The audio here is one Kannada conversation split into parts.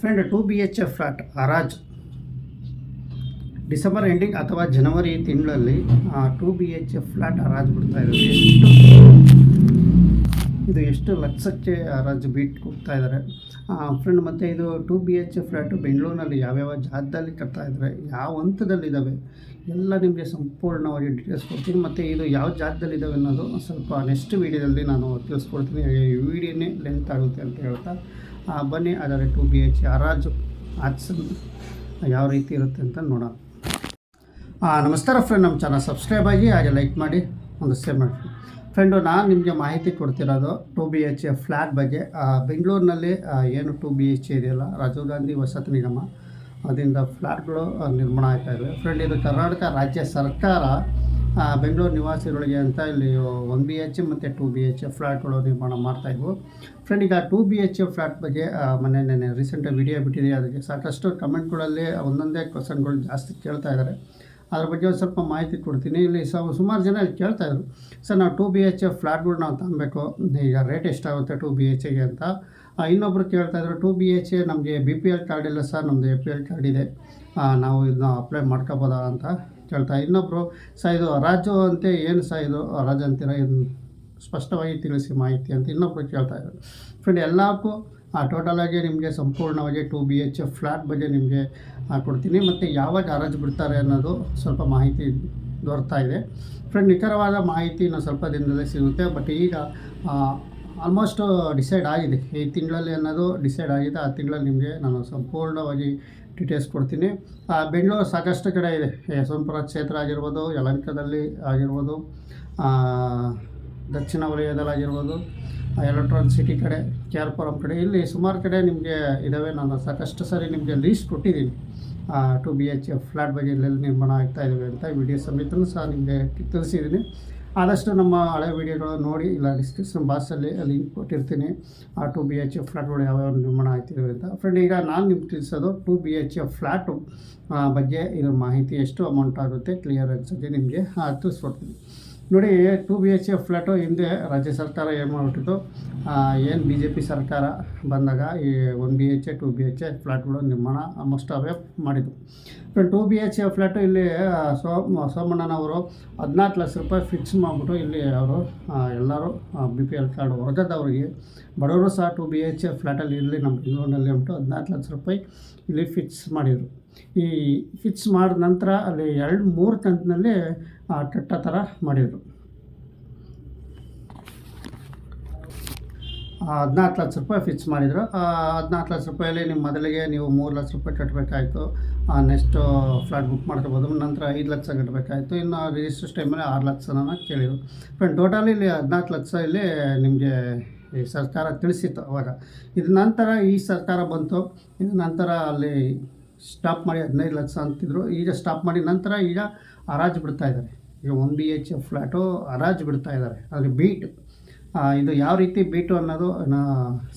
Friend two B H F flat ಅರಾಜ್ December ending ಅಥವಾ ಜನವರಿ ತಿಂಗಳಲ್ಲಿ two B H F flat ಅರಾಜ್ ಬಿಡ್ತಾ ಇದ್ದಾರೆ. ಇದು ಎಷ್ಟು ಲಕ್ಷಕ್ಕೆ ಹರಾಜು ಬೀಟ್ ಕೊಡ್ತಾ ಇದ್ದಾರೆ? ಫ್ರೆಂಡ್ ಮತ್ತು ಇದು two B H F flat ಬೆಂಗಳೂರಿನಲ್ಲಿ ಯಾವ್ಯಾವ ಜಾಗದಲ್ಲಿ ಕಟ್ತಾ ಇದ್ದಾರೆ? ಯಾವ ಹಂತದಲ್ಲಿದ್ದಾವೆ? ಎಲ್ಲ ನಿಮಗೆ ಸಂಪೂರ್ಣವಾಗಿ ಡೀಟೇಲ್ಸ್ ಕೊಡ್ತೀನಿ. ಮತ್ತು ಇದು ಯಾವ ಜಾಗದಲ್ಲಿದ್ದಾವೆ ಅನ್ನೋದು ಸ್ವಲ್ಪ ನೆಕ್ಸ್ಟ್ ವೀಡಿಯೋದಲ್ಲಿ ನಾನು ತಿಳಿಸ್ಕೊಡ್ತೀನಿ. ಈ ವಿಡಿಯೋನೇ ಲೆಂತ್ ಆಗುತ್ತೆ ಅಂತ ಹೇಳ್ತಾ ಬನ್ನಿ ಅದರ ಟು ಬಿ ಎಚ್ ಹರಾಜು ಹಾಕ್ಸೋದು ಯಾವ ರೀತಿ ಇರುತ್ತೆ ಅಂತ ನೋಡೋಣ. ಹಾಂ ನಮಸ್ಕಾರ ಫ್ರೆಂಡ್ ನಮ್ಮ ಚಾನಲ್ ಸಬ್ಸ್ಕ್ರೈಬ್ ಆಗಿ ಹಾಗೆ ಲೈಕ್ ಮಾಡಿ ಒಂದು ಶೇರ್ ಮಾಡಿ. ಫ್ರೆಂಡು ನಾನು ನಿಮಗೆ ಮಾಹಿತಿ ಕೊಡ್ತಿರೋದು two B H A flat ಬಗ್ಗೆ. ಬೆಂಗಳೂರಿನಲ್ಲಿ ಏನು ಟು ಬಿ ಎಚ್ ಇದೆಯಲ್ಲ ರಾಜೀವ್ ಗಾಂಧಿ ವಸತಿ ನಿಗಮ. ಅದರಿಂದ ಫ್ಲ್ಯಾಟ್ಗಳು ನಿರ್ಮಾಣ ಆಗ್ತಾ ಇದೆ. ಫ್ರೆಂಡ್ ಇದು ಕರ್ನಾಟಕ ರಾಜ್ಯ ಸರ್ಕಾರ ಆ, ಬೆಂಗಳೂರು ನಿವಾಸಿಗಳಿಗೆ ಅಂತ ಇಲ್ಲಿ ಒನ್ ಬಿ ಎಚ್ ಮತ್ತು ಟು ಬಿ ಎಚ್ ಫ್ಲ್ಯಾಟ್ಗಳು ನಿರ್ಮಾಣ ಮಾಡ್ತಾಯಿದ್ವು ಫ್ರೆಂಡ್ ಈಗ ಟು ಬಿ ಎಚ್ ಫ್ಲ್ಯಾಟ್ ಬಗ್ಗೆ ಮೊನ್ನೆ ನೆನೆ ರೀಸೆಂಟಾಗಿ ವಿಡಿಯೋ ಬಿಟ್ಟಿದೆ. ಅದಕ್ಕೆ ಸಾಕಷ್ಟು ಕಮೆಂಟ್ಗಳಲ್ಲಿ ಒಂದೊಂದೇ ಕ್ವಶನ್ಗಳು ಜಾಸ್ತಿ ಕೇಳ್ತಾ ಇದ್ದಾರೆ. ಅದ್ರ ಬಗ್ಗೆ ಒಂದು ಸ್ವಲ್ಪ ಮಾಹಿತಿ ಕೊಡ್ತೀನಿ. ಇಲ್ಲಿ ಸ, ಸುಮಾರು ಜನ ಕೇಳ್ತಾ ಇದ್ರು. ಸರ್, ನಾವು ಟು ಬಿ ಎಚ್ ಫ್ಲ್ಯಾಟ್ಗಳು ನಾವು ತಗೊಬೇಕು. ಈಗ ರೇಟ್ ಎಷ್ಟಾಗುತ್ತೆ ಟು ಬಿ ಎಚ್ ಎಗೆ ಅಂತ. ಕೇಳ್ತಾ ಇದ್ರು ಟು ಬಿ ಎಚ್ ನಮಗೆ ಬಿ ಪಿ ಎಲ್ ಕಾರ್ಡ್ ಇಲ್ಲ ಸರ್ ನಮ್ಮದು ಎ ಪಿ ಎಲ್ ಕಾರ್ಡ್ ಇದೆ. ನಾವು ಇದನ್ನ ಅಪ್ಲೈ ಮಾಡ್ಕೋಬೋದಾ ಅಂತ ಕೇಳ್ತಾ ಇನ್ನೊಬ್ಬರು ಸ ಇದು ರಾಜು ಅಂತ ಏನು ಸರ್, ಇದು ಹರಾಜು ಅಂತೀರ? ಇದು ಸ್ಪಷ್ಟವಾಗಿ ತಿಳಿಸಿ ಮಾಹಿತಿ ಅಂತ ಇನ್ನೊಬ್ಬರು ಕೇಳ್ತಾ ಇದ್ದಾರೆ. ಫ್ರೆಂಡ್ ಎಲ್ಲಕ್ಕೂ ಟೋಟಲಾಗಿ ನಿಮಗೆ ಸಂಪೂರ್ಣವಾಗಿ ಟು ಬಿ ಎಚ್ ಫ್ಲ್ಯಾಟ್ ಬಗ್ಗೆ ನಿಮಗೆ ಕೊಡ್ತೀನಿ. ಮತ್ತು ಯಾವಾಗ ಹರಾಜು ಬಿಡ್ತಾರೆ ಅನ್ನೋದು ಸ್ವಲ್ಪ ಮಾಹಿತಿ ದೊರಕ್ತಾ ಇದೆ. ಫ್ರೆಂಡ್ ನಿಖರವಾದ ಮಾಹಿತಿ ಇನ್ನೂ ಸ್ವಲ್ಪ ದಿನದಲ್ಲೇ ಸಿಗುತ್ತೆ. ಬಟ್ ಈಗ ಆಲ್ಮೋಸ್ಟ್ ಡಿಸೈಡ್ ಆಗಿದೆ. ಈ ತಿಂಗಳಲ್ಲಿ ಅನ್ನೋದು ಡಿಸೈಡ್ ಆಗಿದೆ. ಆ ತಿಂಗಳಲ್ಲಿ ನಿಮಗೆ ನಾನು ಸಂಪೂರ್ಣವಾಗಿ ಡೀಟೇಲ್ಸ್ ಕೊಡ್ತೀನಿ. ಬೆಂಗಳೂರು ಸಾಕಷ್ಟು ಕಡೆ ಇದೆ. ಯಶವಂತಪುರ ಕ್ಷೇತ್ರ ಆಗಿರ್ಬೋದು ಯಲಂಕದಲ್ಲಿ ಆಗಿರ್ಬೋದು ದಕ್ಷಿಣ ದಕ್ಷಿಣ ವಲಯದಲ್ಲಾಗಿರ್ಬೋದು ಎಲೆಕ್ಟ್ರಾನಿಕ್ ಸಿಟಿ ಕಡೆ ಕೆ ಆರ್ ಪುರಂ ಕಡೆ. ಇಲ್ಲಿ ಸುಮಾರು ಕಡೆ ನಿಮಗೆ ಇದ್ದಾವೆ ನಾನು ಸಾಕಷ್ಟು ಸರಿ ನಿಮಗೆ ಲೀಸ್ಟ್ ಕೊಟ್ಟಿದ್ದೀನಿ. Two B H F flat ಬಗ್ಗೆ ಎಲ್ಲೆಲ್ಲಿ ನಿರ್ಮಾಣ ಆಗ್ತಾ ಇದ್ದಾವೆ ಅಂತ ವಿಡಿಯೋ ಸಮೇತನೂ ಸಹ ನಿಮಗೆ ತಿಳಿಸಿದ್ದೀನಿ. ಆದಷ್ಟು ನಮ್ಮ ಹಳೆ ವಿಡಿಯೋಗಳು ನೋಡಿ ಇಲ್ಲ ಡಿಸ್ಕ್ರಿಪ್ಷನ್ ಬಾಕ್ಸಲ್ಲಿ ಲಿಂಕ್ ಕೊಟ್ಟಿರ್ತೀನಿ. ಆ ಟು ಬಿ ಎಚ್ ಎಫ್ ಫ್ಲ್ಯಾಟ್ಗಳು ಯಾವ್ಯಾವ ನಿರ್ಮಾಣ ಆಗ್ತಿದ್ದಾವೆ ಅಂತ. ಫ್ರೆಂಡ್ ಈಗ ನಾನು ನಿಮ್ಗೆ ತಿಳಿಸೋದು two B H F flat ಬಗ್ಗೆ ಇರೋ ಮಾಹಿತಿ ಎಷ್ಟು ಅಮೌಂಟ್ ಆಗುತ್ತೆ ಕ್ಲಿಯರ್ ಅನ್ಸುತ್ತೆ ನಿಮಗೆ ತಿಳಿಸ್ಕೊಡ್ತೀನಿ. ನೋಡಿ two B H F flat ಹಿಂದೆ ರಾಜ್ಯ ಸರ್ಕಾರ ಏನು ಮಾಡಿಬಿಟ್ಟಿತ್ತು? ಏನು ಬಿ ಜೆ ಪಿ ಸರ್ಕಾರ ಬಂದಾಗ ಈ one B H K two B H K ಫ್ಲ್ಯಾಟ್ಗಳು ನಿರ್ಮಾಣ ಆಲ್ಮೋಸ್ಟ್ ಅವೇ ಮಾಡಿದ್ದು. Two B H K flat ಇಲ್ಲಿ ಸೋ ಸೋಮಣ್ಣನವರು ಹದಿನಾಲ್ಕು ಲಕ್ಷ ರೂಪಾಯಿ ಫಿಕ್ಸ್ ಮಾಡಿಬಿಟ್ಟು ಇಲ್ಲಿ ಅವರು ಎಲ್ಲರೂ ಬಿ ಪಿ ಎಲ್ ಕಾರ್ಡ್ ವರ್ಗದವ್ರಿಗೆ ಬಡವರು ಸಹ ಟು ಬಿ ಎಚ್ ಎ ಫ್ಲ್ಯಾಟಲ್ಲಿ ಇರಲಿ ನಮ್ಮ ಬೆಂಗಳೂರಿನಲ್ಲಿ ಅಂದ್ಬಿಟ್ಟು ಹದಿನಾಲ್ಕು ಲಕ್ಷ ರೂಪಾಯಿ ಇಲ್ಲಿ ಫಿಕ್ಸ್ ಮಾಡಿದರು. ಈ ಫಿಕ್ಸ್ ಮಾಡಿದ ನಂತರ ಅಲ್ಲಿ ಎರಡು ಮೂರು ಕಂತಿನಲ್ಲಿ ಕಟ್ಟೋ ಥರ ಮಾಡಿದರು. ಹದಿನಾಲ್ಕು ಲಕ್ಷ ರೂಪಾಯಿ ಫಿಕ್ಸ್ ಮಾಡಿದರು. ಹದಿನಾಲ್ಕು ಲಕ್ಷ ರೂಪಾಯಲ್ಲಿ ನಿಮ್ಮ ಮೊದಲಿಗೆ ನೀವು ಮೂರು ಲಕ್ಷ ರೂಪಾಯಿ ಕಟ್ಟಬೇಕಾಯಿತು ನೆಕ್ಸ್ಟು ಫ್ಲಾಟ್ ಬುಕ್ ಮಾಡ್ಕೋಬೋದು. ನಂತರ ಐದು ಲಕ್ಷ ಕಟ್ಟಬೇಕಾಯಿತು ಇನ್ನು ರಿಜಿಸ್ಟ್ರೇಷನ್ ಟೈಮಲ್ಲಿ ಆರು ಲಕ್ಷನ ಕೇಳಿದರು. ಫ್ರೆಂಡ್ ಟೋಟಲ್ ಇಲ್ಲಿ ಹದಿನಾಲ್ಕು ಲಕ್ಷ ಇಲ್ಲಿ ನಿಮಗೆ ಈ ಸರ್ಕಾರ ತಿಳಿಸಿತ್ತು ಅವಾಗ. ಇದು ನಂತರ ಈ ಸರ್ಕಾರ ಬಂತು. ಇದು ನಂತರ ಅಲ್ಲಿ ಸ್ಟಾಪ್ ಮಾಡಿ ಹದಿನೈದು ಲಕ್ಷ ಅಂತಿದ್ರು. ಈಗ ಸ್ಟಾಪ್ ಮಾಡಿ ನಂತರ ಈಗ ಹರಾಜು ಬಿಡ್ತಾ ಇದ್ದಾರೆ ಈಗ ಒನ್ ಬಿ ಎಚ್ ಫ್ಲ್ಯಾಟು ಹರಾಜು ಬಿಡ್ತಾ ಇದ್ದಾರೆ ಅದರಲ್ಲಿ ಬೀಟ್ ಇದು ಯಾವ ರೀತಿ ಬೀಟು ಅನ್ನೋದು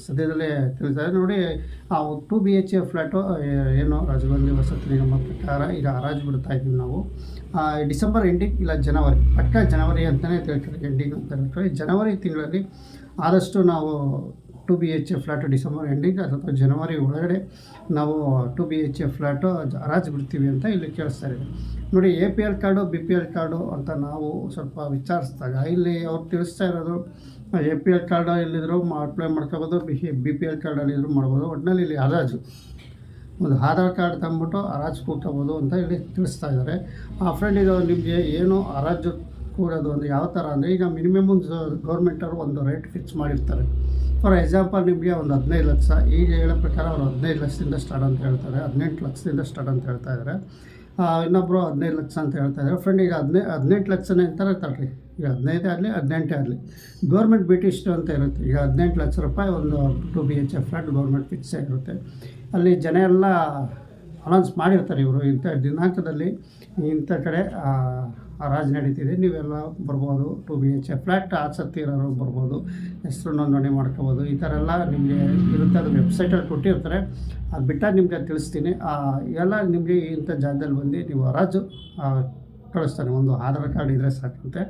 ಸದ್ಯದಲ್ಲೇ ತಿಳಿಸ್ತಾರೆ ನೋಡಿ, ಆ ಟು ಬಿ ಎಚ್ ಫ್ಲ್ಯಾಟು ಏನು ರಾಜಗಾಂಧಿ ವಸತಿ ನಿಗಮ ಪ್ರಕಾರ ಈಗ ಹರಾಜು ಬಿಡ್ತಾ ಇದ್ದೀವಿ ನಾವು. ಡಿಸೆಂಬರ್ ಎಂಡಿಂಗ್, ಇಲ್ಲ ಜನವರಿ, ಪಕ್ಕ ಜನವರಿ ಅಂತಲೇ ತಿಳ್ತಾರೆ ಎಂಡಿಂಗ್ ಅಂತ ಹೇಳ್ತಾರೆ. ಜನವರಿ ತಿಂಗಳಲ್ಲಿ ಆದಷ್ಟು ನಾವು two B H flat December ending ಅಥವಾ ಜನವರಿ ಒಳಗಡೆ ನಾವು ಟು ಬಿ ಎಚ್ ಫ್ಲ್ಯಾಟು ಹರಾಜು ಬಿಡ್ತೀವಿ ಅಂತ ಇಲ್ಲಿ ಕೇಳಿಸ್ತಾ ಇದೆ. ನೋಡಿ, A P L card, B P L card ಅಂತ ನಾವು ಸ್ವಲ್ಪ ವಿಚಾರಿಸಿದಾಗ ಇಲ್ಲಿ ಅವ್ರು ತಿಳಿಸ್ತಾ ಇರೋದು, ಎ ಪಿ ಎಲ್ ಕಾರ್ಡ್ ಎಲ್ಲಿದ್ರು ಅಪ್ಲೈ ಮಾಡ್ಕೋಬೋದು, ಬಿ ಬಿ ಪಿ ಎಲ್ ಕಾರ್ಡಲ್ಲಿ ಇದ್ರು ಮಾಡ್ಬೋದು ಒಟ್ಟಿನಲ್ಲಿ ಇಲ್ಲಿ ಹರಾಜು. ಒಂದು ಆಧಾರ್ ಕಾರ್ಡ್ ತಂದ್ಬಿಟ್ಟು ಹರಾಜು ಕೂತ್ಕೋಬೋದು ಅಂತ ಇಲ್ಲಿ ತಿಳಿಸ್ತಾ ಇದ್ದಾರೆ. ಆ ಫ್ರೆಂಡ್ ಇದು ನಿಮಗೆ ಏನು ಹರಾಜು ಕೂಡೋದು ಅಂದರೆ ಯಾವ ಥರ ಅಂದರೆ ಈಗ ಮಿನಿಮಮ್ ಒಂದು ಗೌರ್ಮೆಂಟವರು ಒಂದು ರೇಟ್ ಫಿಕ್ಸ್ ಮಾಡಿರ್ತಾರೆ. ಫಾರ್ ಎಕ್ಸಾಂಪಲ್ ನಿಮಗೆ ಒಂದು ಹದಿನೈದು ಲಕ್ಷ ಈಗ ಹೇಳೋ ಪ್ರಕಾರ ಅವರು ಹದಿನೈದು ಲಕ್ಷದಿಂದ ಸ್ಟಾರ್ಟ್ ಅಂತ ಹೇಳ್ತಾರೆ, ಹದಿನೆಂಟು ಲಕ್ಷದಿಂದ ಸ್ಟಾರ್ಟ್ ಅಂತ ಹೇಳ್ತಾ ಇದ್ದಾರೆ ಇನ್ನೊಬ್ಬರು ಹದಿನೈದು ಲಕ್ಷ ಅಂತ ಹೇಳ್ತಾ ಇದ್ದಾರೆ ಫ್ರೆಂಡ್ ಈಗ ಹದಿನೈದು ಹದಿನೆಂಟು ಲಕ್ಷನೇ ಅಂತಾರೆ ತಗೊಳ್ರಿ ಈಗ ಹದಿನೈದೇ ಆಗಲಿ, ಹದಿನೆಂಟೇ ಆಗಲಿ. ಗೌರ್ಮೆಂಟ್ ಬಿಟ್ಟು ಇಷ್ಟು ಅಂತ ಇರುತ್ತೆ. ಈಗ ಹದಿನೆಂಟು ಲಕ್ಷ ರೂಪಾಯಿ ಒಂದು two B H F flat government fix ಆಗಿರುತ್ತೆ. ಅಲ್ಲಿ ಜನ ಎಲ್ಲ ಅನೌನ್ಸ್ ಮಾಡಿರ್ತಾರೆ ಇವರು ಇಂಥ ದಿನಾಂಕದಲ್ಲಿ. ಇಂಥ ಕಡೆ ಹರಾಜು ನಡೀತಿದೆ. ನೀವೆಲ್ಲ ಬರ್ಬೋದು. ಟು ಬಿ ಎಚ್ ಫ್ಲ್ಯಾಟ್, ಆಸಕ್ತಿ ಇರೋರು ಬರ್ಬೋದು. ಹೆಸರು ನೋಂದಣಿ ಮಾಡ್ಕೋಬೋದು. ಈ ಥರ ಎಲ್ಲ ನಿಮಗೆ ಇರುತ್ತೆ. ಅದು ವೆಬ್ಸೈಟಲ್ಲಿ ಕೊಟ್ಟಿರ್ತಾರೆ. ಅದು ಬಿಟ್ಟಾಗ ನಿಮಗೆ ತಿಳಿಸ್ತೀನಿ. ಎಲ್ಲ ನಿಮಗೆ ಇಂಥ ಜಾಗದಲ್ಲಿ ಬಂದು ನೀವು ಹರಾಜು ಕಳಿಸ್ತಾನೆ. ಒಂದು ಆಧಾರ್ ಕಾರ್ಡ್ ಇದ್ದರೆ ಸಾಕಂತೆ.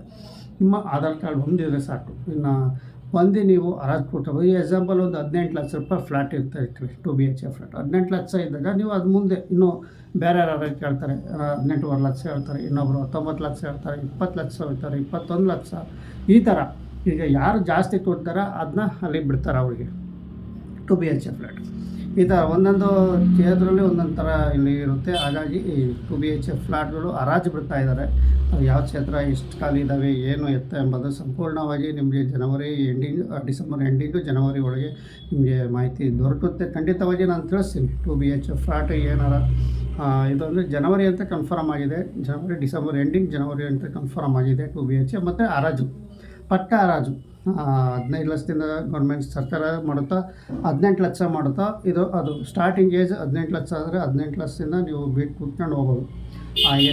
ನಿಮ್ಮ ಆಧಾರ್ ಕಾರ್ಡ್ ಒಂದಿದ್ರೆ ಸಾಕು. ಇನ್ನು ಬಂದು ನೀವು ಹರಾಜು ಕೊಟ್ಟಬೋದು ಈ ಎಕ್ಸಾಂಪಲ್ ಒಂದು ಹದಿನೆಂಟು ಲಕ್ಷ ರೂಪಾಯಿ ಫ್ಲ್ಯಾಟ್ ಇರ್ತಾ two B H A flat ಹದಿನೆಂಟು ಲಕ್ಷ ಇದ್ದಾಗ ನೀವು ಅದು ಮುಂದೆ ಇನ್ನೂ ಬೇರೆ ಯಾರು ಕೇಳ್ತಾರೆ ಹದಿನೆಂಟುವರೆ ಲಕ್ಷ ಹೇಳ್ತಾರೆ ಇನ್ನೊಬ್ಬರು ಹತ್ತೊಂಬತ್ತು ಲಕ್ಷ ಹೇಳ್ತಾರೆ, ಇಪ್ಪತ್ತು ಲಕ್ಷ ಹೇಳ್ತಾರೆ, ಇಪ್ಪತ್ತೊಂದು ಲಕ್ಷ. ಈ ಥರ ಈಗ ಯಾರು ಜಾಸ್ತಿ ಕೊಡ್ತಾರೋ ಅದನ್ನ ಅಲ್ಲಿ ಬಿಡ್ತಾರೆ ಅವರಿಗೆ two B H A flat ಈ ಥರ ಒಂದೊಂದು ಕ್ಷೇತ್ರದಲ್ಲಿ ಒಂದೊಂದು ಥರ ಇಲ್ಲಿ ಇರುತ್ತೆ. ಹಾಗಾಗಿ ಟು ಬಿ ಎಚ್ ಎಫ್ ಫ್ಲಾಟ್ಗಳು ಹರಾಜು ಬಿಡ್ತಾ ಇದ್ದಾರೆ ಅದು ಯಾವ ಕ್ಷೇತ್ರ ಎಷ್ಟು ಖಾಲಿ ಇದ್ದಾವೆ ಏನು ಎತ್ತ ಎಂಬುದು ಸಂಪೂರ್ಣವಾಗಿ ನಿಮಗೆ ಜನವರಿ ಎಂಡಿಂಗ್ ಡಿಸೆಂಬರ್ ಎಂಡಿಂಗು ಜನವರಿ ಒಳಗೆ ನಿಮಗೆ ಮಾಹಿತಿ ದೊರಕುತ್ತೆ. ಖಂಡಿತವಾಗಿ ನಾನು ತಿಳಿಸ್ತೀನಿ. ಟು ಬಿ ಎಚ್ ಫ್ಲ್ಯಾಟ್ ಏನಾರ ಆ, ಇದೊಂದು ಜನವರಿ ಅಂತ ಕನ್ಫರ್ಮ್ ಆಗಿದೆ. ಜನವರಿ ಡಿಸೆಂಬರ್ ಎಂಡಿಂಗ್ ಜನವರಿ ಅಂತ ಕನ್ಫರ್ಮ್ ಆಗಿದೆ ಟು ಬಿ ಎಚ್ ಮತ್ತು ಹರಾಜು. ಪಟ್ಟ ಹರಾಜು. ಹದಿನೈದು ಲಕ್ಷದಿಂದ ಗೌರ್ಮೆಂಟ್ ಸರ್ಕಾರ ಮಾಡುತ್ತಾ, ಹದಿನೆಂಟು ಲಕ್ಷ ಮಾಡುತ್ತಾ, ಇದು ಅದು ಸ್ಟಾರ್ಟಿಂಗ್ ಏಜ್ ಹದಿನೆಂಟು ಲಕ್ಷ ಆದರೆ ಹದಿನೆಂಟು ಲಕ್ಷದಿಂದ ನೀವು ಬೀಟ್ ಕೂತ್ಕೊಂಡು ಹೋಗೋದು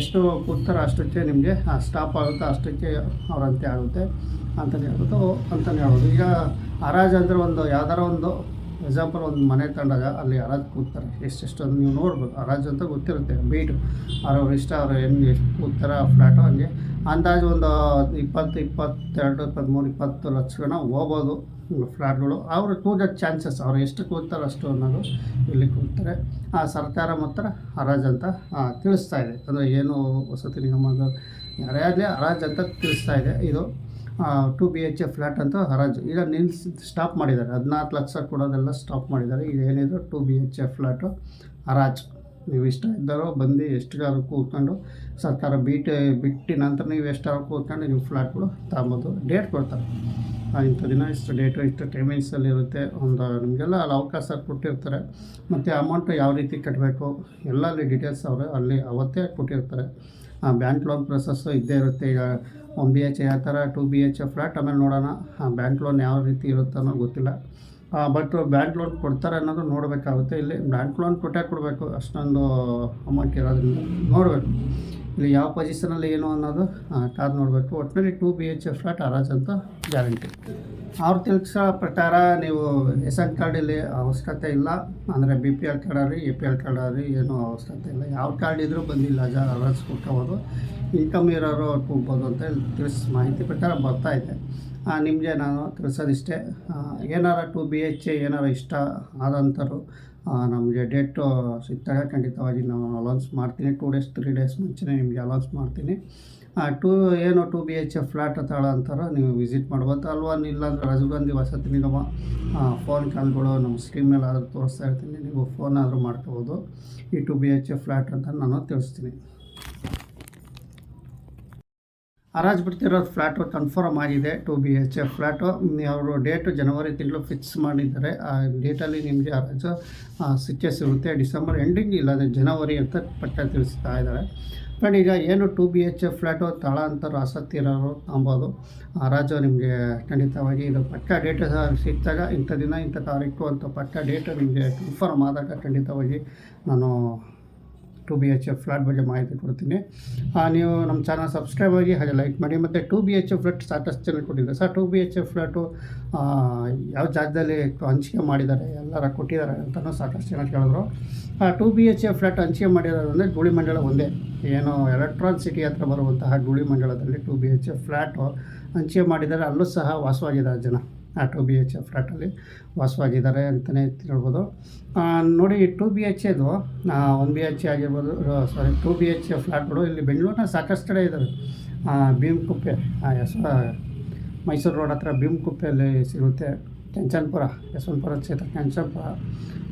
ಎಷ್ಟು ಕೂತಾರೋ ಅಷ್ಟಕ್ಕೆ ನಿಮಗೆ ಸ್ಟಾಪ್ ಆಗುತ್ತೆ ಅಷ್ಟಕ್ಕೆ ಅವರಂತೆ ಆಗುತ್ತೆ ಅಂತಲೇ ಹೇಳ್ಬೋದು ಅಂತಲೇ ಹೇಳ್ಬೋದು. ಈಗ ಹರಾಜು ಅಂದರೆ ಒಂದು ಯಾವ್ದಾರ ಒಂದು ಎಕ್ಸಾಂಪಲ್ ಒಂದು ಮನೆ ತಗೊಂಡಾಗ ಅಲ್ಲಿ ಹರಾಜು ಕೂತಾರೆ ಎಷ್ಟೆಷ್ಟು ನೀವು ನೋಡ್ಬೋದು. ಹರಾಜು ಅಂತ ಗೊತ್ತಿರುತ್ತೆ, ಬೀಟು, ಅವ್ರವ್ರ ಇಷ್ಟ, ಅವ್ರು ಹೆಂಗೆ ಎಷ್ಟು ಕೂತಾರ ಫ್ಲ್ಯಾಟು ಹಂಗೆ. ಅಂದಾಜು ಒಂದು ಇಪ್ಪತ್ತು, ಇಪ್ಪತ್ತೆರಡು, ಇಪ್ಪತ್ತ್ಮೂರು, ಇಪ್ಪತ್ತು ಲಕ್ಷ ಜನ ಹೋಗ್ಬೋದು ಫ್ಲ್ಯಾಟ್ಗಳು ಅವರು ಕೂಗೋ ಚಾನ್ಸಸ್ ಅವ್ರು ಎಷ್ಟು ಕೂಗ್ತಾರೋ ಅಷ್ಟು ಅನ್ನೋದು ಇಲ್ಲಿ ಕೂಗ್ತಾರೆ. ಆ ಸರ್ಕಾರ ಮಾತ್ರ ಹರಾಜು ಅಂತ ತಿಳಿಸ್ತಾ ಇದೆ. ಅಂದರೆ ಏನು ವಸತಿ ನಿಗಮದ ಯಾರೇ ಆಗಲಿ ಹರಾಜು ಅಂತ ತಿಳಿಸ್ತಾ ಇದೆ. ಇದು two B H A flat ಅಂತ ಹರಾಜು. ಈಗ ನಿಲ್ಸಿ ಸ್ಟಾಪ್ ಮಾಡಿದ್ದಾರೆ. ಹದಿನಾಲ್ಕು ಲಕ್ಷ ಕೊಡೋದೆಲ್ಲ ಸ್ಟಾಪ್ ಮಾಡಿದ್ದಾರೆ. ಈಗ ಏನಿದ್ರು two B H A flat ಹರಾಜು. ನೀವು ಇಷ್ಟ ಇದ್ದಾರೋ ಬಂದು ಎಷ್ಟಿಗಾದ್ರು ಕೂತ್ಕೊಂಡು ಸರ್ಕಾರ ಬೀಟ್ ಬಿಟ್ಟು ನಂತರ ನೀವು ಎಷ್ಟಾದ್ರು ಕೂತ್ಕೊಂಡು ನೀವು ಫ್ಲಾಟ್ಗಳು ತಗೊಬೋದು ಡೇಟ್ ಕೊಡ್ತಾರೆ. ಆ, ಇಂಥ ದಿನ ಇಷ್ಟು ಡೇಟು ಇಷ್ಟು ಟೈಮಿಂಗ್ಸಲ್ಲಿ ಇರುತ್ತೆ. ಒಂದು ನಿಮಗೆಲ್ಲ ಅಲ್ಲಿ ಅವಕಾಶ ಕೊಟ್ಟಿರ್ತಾರೆ. ಮತ್ತು ಅಮೌಂಟು ಯಾವ ರೀತಿ ಕಟ್ಟಬೇಕು ಎಲ್ಲ ಅಲ್ಲಿ ಡೀಟೇಲ್ಸ್ ಅವರು ಅಲ್ಲಿ ಅವತ್ತೇ ಕೊಟ್ಟಿರ್ತಾರೆ. ಆ ಬ್ಯಾಂಕ್ ಲೋನ್ ಪ್ರೊಸೆಸ್ಸು ಇದ್ದೇ ಇರುತ್ತೆ. ಈಗ ಒನ್ ಬಿ ಎಚ್ ಯಾವ ಥರ ಟು ಬಿ ಎಚ್ ಫ್ಲ್ಯಾಟ್ ಆಮೇಲೆ ನೋಡೋಣ. ಬ್ಯಾಂಕ್ ಲೋನ್ ಯಾವ ರೀತಿ ಇರುತ್ತೆ ಅನ್ನೋದು ಗೊತ್ತಿಲ್ಲ. ಬಟ್ ಬ್ಯಾಂಕ್ ಲೋನ್ ಕೊಡ್ತಾರೆ ಅನ್ನೋದು ನೋಡಬೇಕಾಗುತ್ತೆ. ಇಲ್ಲಿ ಬ್ಯಾಂಕ್ ಲೋನ್ ಕೊಟ್ಟೇ ಕೊಡಬೇಕು. ಅಷ್ಟೊಂದು ಅಮೌಂಟ್ ಇರೋದ್ರಿಂದ ನೋಡಬೇಕು. ಇಲ್ಲಿ ಯಾವ ಪೊಸಿಷನಲ್ಲಿ ಏನು ಅನ್ನೋದು ಕಾದು ನೋಡಬೇಕು. ಒಟ್ಟಿನಲ್ಲಿ two B H F flat ಅರಾಜ್ ಅಂತ ಗ್ಯಾರಂಟಿ ಅವ್ರು ತಿಳಿಸೋ ಪ್ರಕಾರ ನೀವು ಎಸ್ ಎನ್ ಕಾರ್ಡ್ ಕಾರ್ಡಲ್ಲಿ ಅವಶ್ಯಕತೆ ಇಲ್ಲ. ಅಂದರೆ ಬಿ ಪಿ ಎಲ್ ಕಾರ್ಡ್ ಆಗಲಿ ಎ ಪಿ ಎಲ್ ಕಾರ್ಡ್ ಆಗಲಿ ಏನೂ ಅವಶ್ಯಕತೆ ಇಲ್ಲ. ಯಾವ ಕಾರ್ಡ್ ಇದ್ದರೂ ಬಂದಿಲ್ಲ, ಜ ಅರಾಜ್ ಕೊಟ್ಕೋಬೋದು. ಇನ್ಕಮ್ ಇರೋರು ಹೋಗ್ಬೋದು ಅಂತ ಹೇಳಿ ತಿಳಿಸ್ ಮಾಹಿತಿ ಪ್ರಕಾರ ಬರ್ತಾ ಇದೆ. ನಿಮಗೆ ನಾನು ತಿಳಿಸೋದಿಷ್ಟೇ. ಏನಾರ ಟು ಬಿ ಎಚ್ ಏನಾರ ಇಷ್ಟ ಆದಂಥವ್ರು ನಮಗೆ ಡೇಟು ಸಿಗ್ತಾರೆ. ಖಂಡಿತವಾಗಿ ನಾನು ಅಲೌನ್ಸ್ ಮಾಡ್ತೀನಿ. ಟೂ ಡೇಸ್ ತ್ರೀ ಡೇಸ್ ಮುಂಚೆನೇ ನಿಮಗೆ ಅಲೌನ್ಸ್ ಮಾಡ್ತೀನಿ. ಟೂ ಏನು ಟು ಬಿ ಎಚ್ ಫ್ಲ್ಯಾಟ್ ತಳ ಅಂತಾರೆ ನೀವು ವಿಸಿಟ್ ಮಾಡ್ಬೋದು. ಅಲ್ವಾ, ಇಲ್ಲಾಂದ್ರೆ ರಾಜೀವ್ ವಸತಿ ನಿಗಮ ಫೋನ್ ಕಾಲ್ಗಳು ನಮ್ಮ ಸ್ಕ್ರೀನ್ ಮೇಲೆ ಆದರೂ ತೋರಿಸ್ತಾ ಇರ್ತೀನಿ. ನೀವು ಫೋನ್ ಆದರೂ ಮಾಡ್ಕೋಬೋದು. ಈ ಟು ಬಿ ಎಚ್ ಫ್ಲ್ಯಾಟ್ ಅಂತ ನಾನು ತಿಳಿಸ್ತೀನಿ. ಹರಾಜು ಬಿಡ್ತಿರೋದು ಫ್ಲ್ಯಾಟು ಕನ್ಫರ್ಮ್ ಆಗಿದೆ two B H K flat ಅವರು ಡೇಟು ಜನವರಿ ತಿಂಗಳು ಫಿಕ್ಸ್ ಮಾಡಿದ್ದಾರೆ. ಆ ಡೇಟಲ್ಲಿ ನಿಮಗೆ ಹರಾಜು ಸಿಕ್ಕೇ ಸಿಗುತ್ತೆ. ಡಿಸೆಂಬರ್ ಎಂಡಿಂಗ್ ಇಲ್ಲಾಂದರೆ ಜನವರಿ ಅಂತ ಪಟ್ಟ ತಿಳಿಸ್ತಾ ಇದ್ದಾರೆ. ಬಟ್ ಈಗ ಏನು two B H F flat ತಳ ಅಂತ ಆಸಕ್ತಿ ಇರೋರು ಅಂಬೋದು. ಹರಾಜು ನಿಮಗೆ ಖಂಡಿತವಾಗಿ ಇದು ಪಟ್ಟ ಡೇಟ್ ಸಿಕ್ಕಿದಾಗ ಇಂಥ ದಿನ ಇಂಥ ತಾರೀಕು ಅಂತ ಪಟ್ಟ ಡೇಟು ನಿಮಗೆ ಕನ್ಫರ್ಮ್ ಆದಾಗ ಖಂಡಿತವಾಗಿ ನಾನು two B H F flat ಬಗ್ಗೆ ಮಾಹಿತಿ ಕೊಡ್ತೀನಿ. ನೀವು ನಮ್ಮ ಚಾನಲ್ ಸಬ್ಸ್ಕ್ರೈಬ್ ಆಗಿ ಹಾಗೆ ಲೈಕ್ ಮಾಡಿ, ಮತ್ತು two B H F flat ಸಾಕಷ್ಟು ಜನ ಕೊಟ್ಟಿದ್ದಾರೆ. Sir, two B H F flat ಯಾವ ಜಾಗದಲ್ಲಿ ಹಂಚಿಕೆ ಮಾಡಿದ್ದಾರೆ, ಎಲ್ಲರ ಕೊಟ್ಟಿದ್ದಾರೆ ಅಂತಲೂ ಸಾಕಷ್ಟು ಜನ ಕೇಳಿದ್ರು. ಆ, two B H F flat ಹಂಚಿಕೆ ಮಾಡಿರೋದು ಅಂದರೆ ಧೂಳಿ ಮಂಡಳ ಒಂದೇ. ಏನು ಎಲೆಕ್ಟ್ರಾನ್ ಸಿಟಿ ಹತ್ರ ಬರುವಂತಹ ಧೂಳಿ ಮಂಡಳದಲ್ಲಿ two B H F flat ಹಂಚಿಕೆ ಮಾಡಿದ್ದಾರೆ, ಅಲ್ಲೂ ಸಹ ವಾಸವಾಗಿದ್ದಾರೆ ಜನ. ಟು ಬಿ ಎಚ್ ಫ್ಲ್ಯಾಟಲ್ಲಿ ವಾಸವಾಗಿದ್ದಾರೆ ಅಂತಲೇ ತಿಳ್ಬೋದು. ನೋಡಿ ಟು ಬಿ ಎಚ್ ಎದು ಒನ್ ಬಿ ಎಚ್ ಆಗಿರ್ಬೋದು ಸಾರಿ ಟು ಬಿ ಎಚ್ ಫ್ಲ್ಯಾಟ್ಗಳು ಇಲ್ಲಿ ಬೆಂಗಳೂರಿನ ಸಾಕಷ್ಟು ಕಡೆ ಇದ್ದಾವೆ ಭೀಮ್ಕುಪ್ಪೆ ಎಸ್ ಮೈಸೂರು ರೋಡ್ ಹತ್ರ ಭೀಮಕುಪ್ಪೆಯಲ್ಲಿ ಸಿಗುತ್ತೆ. ಕೆಂಚನ್ಪುರ ಯಶವಂತಪುರ ಕ್ಷೇತ್ರ ಕೆಂಚನ್ಪುರ.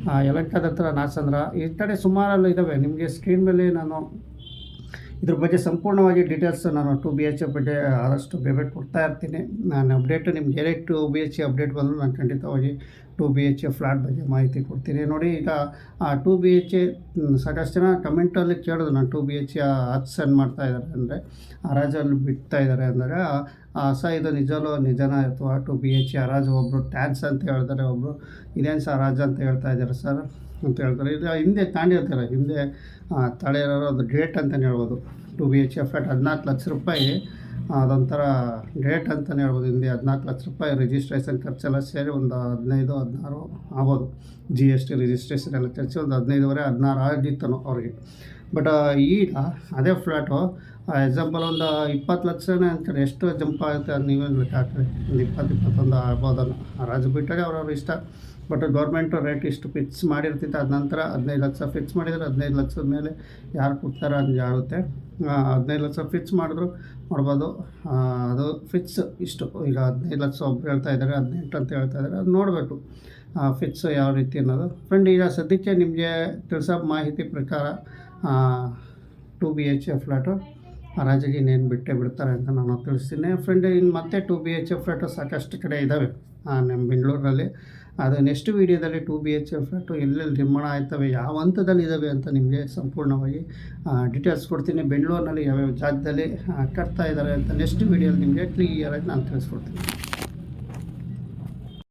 ಆ, ಯಲಹಂಕದ ಹತ್ರ ನಾಸಂದ್ರ ಈ ಕಡೆ ಸುಮಾರಲ್ಲಿ ಇದ್ದಾವೆ ನಿಮಗೆ ಸ್ಕ್ರೀನ್ ಮೇಲೆ ನಾನು ಇದ್ರ ಬಗ್ಗೆ ಸಂಪೂರ್ಣವಾಗಿ ಡೀಟೇಲ್ಸ್ ನಾನು ಟು ಬಿ ಎಚ್ ಬಗ್ಗೆ ಆದಷ್ಟು ಅಪ್ಡೇಟ್ ಕೊಡ್ತಾ ಇರ್ತೀನಿ. ನಾನು ಅಪ್ಡೇಟ್ ನಿಮ್ಗೆ direct two B H update ಬಂದರೂ ನಾನು ಖಂಡಿತವಾಗಿ ಟು ಬಿ ಎಚ್ ಫ್ಲಾಟ್ ಬಗ್ಗೆ ಮಾಹಿತಿ ಕೊಡ್ತೀನಿ. ನೋಡಿ ಈಗ ಆ ಟು ಬಿ ಎಚ್ ಸಾಕಷ್ಟು ಜನ ಕಮೆಂಟಲ್ಲಿ ಕೇಳೋದು ನಾನು ಟು ಬಿ ಎಚ್ ಸೆಂಡ್ ಮಾಡ್ತಾ ಇದ್ದಾರೆ ಅಂದರೆ ಹರಾಜಲ್ಲಿ ಬಿಡ್ತಾ ಇದ್ದಾರೆ ಅಂದರೆ ಆ, ಸ ಇದು ನಿಜಲೋ ನಿಜನ ಅಥವಾ ಟು ಬಿ ಎಚ್ ಹರಾಜು ಒಬ್ಬರು ಟ್ಯಾನ್ಸ್ ಅಂತ ಹೇಳ್ತಾರೆ ಒಬ್ಬರು ಇದೇನು ಸರ್ ಹರಾಜು ಅಂತ ಹೇಳ್ತಾ ಇದ್ದಾರೆ ಸರ್? ಅಂತ ಹೇಳ್ತಾರೆ. ಇದು ಹಿಂದೆ ತಾಂಡಿರ್ತಾರೆ. ಹಿಂದೆ ತಳೆ ತಡೆಯಿರೋರು ಅದು ಡೇಟ್ ಅಂತಲೇ ಹೇಳ್ಬೋದು. Two B H F at ಹದಿನಾಲ್ಕು ಲಕ್ಷ ರೂಪಾಯಿ ಅದೊಂಥರ ಡೇಟ್ ಅಂತಲೇ ಹೇಳ್ಬೋದು. ಹಿಂದೆ ಹದಿನಾಲ್ಕು ಲಕ್ಷ ರೂಪಾಯಿ ರಿಜಿಸ್ಟ್ರೇಷನ್ ಖರ್ಚೆಲ್ಲ ಸೇರಿ ಒಂದು ಹದಿನೈದು, ಹದಿನಾರು ಆಗ್ಬೋದು. ಜಿ ಎಸ್ ಟಿ ರಿಜಿಸ್ಟ್ರೇಷನ್ ಎಲ್ಲ ಖರ್ಚು ಒಂದು ಹದಿನೈದುವರೆ, ಹದಿನಾರು ಆಗಿತ್ತು ಅವ್ರಿಗೆ. ಬಟ್ ಈಗ ಅದೇ ಫ್ಲ್ಯಾಟು ಎಕ್ಸಾಂಪಲ್ ಒಂದು ಇಪ್ಪತ್ತು ಲಕ್ಷನೇ ಅಂತಾರೆ. ಎಷ್ಟು ಜಂಪ್ ಆಗುತ್ತೆ ಲೆಕ್ಕ ಲೆಕ್ಕಾಕ್ರಿ ಒಂದು ಇಪ್ಪತ್ತು, ಇಪ್ಪತ್ತೊಂದು ಆಗ್ಬೋದನ್ನು. ರಾಜು ಬಿಟ್ಟರೆ ಅವ್ರವ್ರ ಇಷ್ಟ. ಬಟ್ ಗೌರ್ಮೆಂಟು ರೇಟ್ ಇಷ್ಟು ಫಿಕ್ಸ್ ಮಾಡಿರ್ತಿತ್ತು. ಅದ ನಂತರ ಹದಿನೈದು ಲಕ್ಷ ಫಿಕ್ಸ್ ಮಾಡಿದರೆ. ಹದಿನೈದು ಲಕ್ಷದ ಮೇಲೆ ಯಾರು ಕೊಡ್ತಾರೆ ಅದು ಆ, ಹದಿನೈದು ಲಕ್ಷ ಫಿಕ್ಸ್ ಮಾಡಿದ್ರು. ಮಾಡ್ಬೋದು ಅದು ಫಿಕ್ಸ್ ಇಷ್ಟು. ಈಗ ಹದಿನೈದು ಲಕ್ಷ ಒಬ್ರು ಹೇಳ್ತಾ ಇದ್ದಾರೆ ಹದಿನೆಂಟು ಅಂತ ಹೇಳ್ತಾ ಇದ್ದಾರೆ. ಅದು ನೋಡಬೇಕು. ಫಿಕ್ಸ್ ಯಾವ ರೀತಿ ಅನ್ನೋದು. ಫ್ರೆಂಡ್ ಈಗ ಸದ್ಯಕ್ಕೆ ನಿಮಗೆ ತಿಳಿಸೋ ಮಾಹಿತಿ ಪ್ರಕಾರ two B H K flat ಹರಾಜಿಗೆ ಇನ್ನೇನು ಬಿಟ್ಟೇ ಬಿಡ್ತಾರೆ ಅಂತ ನಾನು ತಿಳಿಸ್ತೀನಿ. ಫ್ರೆಂಡ್ ಇನ್ನು ಮತ್ತೆ two B H F flat ಸಾಕಷ್ಟು ಕಡೆ ಇದ್ದಾವೆ ನಮ್ಮ ಬೆಂಗಳೂರಲ್ಲಿ ಅದು ನೆಕ್ಸ್ಟ್ ವೀಡಿಯೋದಲ್ಲಿ two B H F flat ಎಲ್ಲೆಲ್ಲಿ ನಿರ್ಮಾಣ ಆಯ್ತವೆ, ಯಾವ ಹಂತದಲ್ಲಿ ಇದ್ದಾವೆ ಅಂತ ನಿಮಗೆ ಸಂಪೂರ್ಣವಾಗಿ ಡೀಟೇಲ್ಸ್ ಕೊಡ್ತೀನಿ. ಬೆಂಗಳೂರಿನಲ್ಲಿ ಯಾವ್ಯಾವ ಜಾಗದಲ್ಲಿ ಕಟ್ತಾ ಇದ್ದಾರೆ ಅಂತ ನೆಕ್ಸ್ಟ್ ವೀಡಿಯೋಲಿ ನಿಮಗೆ ಕ್ಲಿಯರಾಗಿ ನಾನು ತಿಳಿಸ್ಕೊಡ್ತೀನಿ.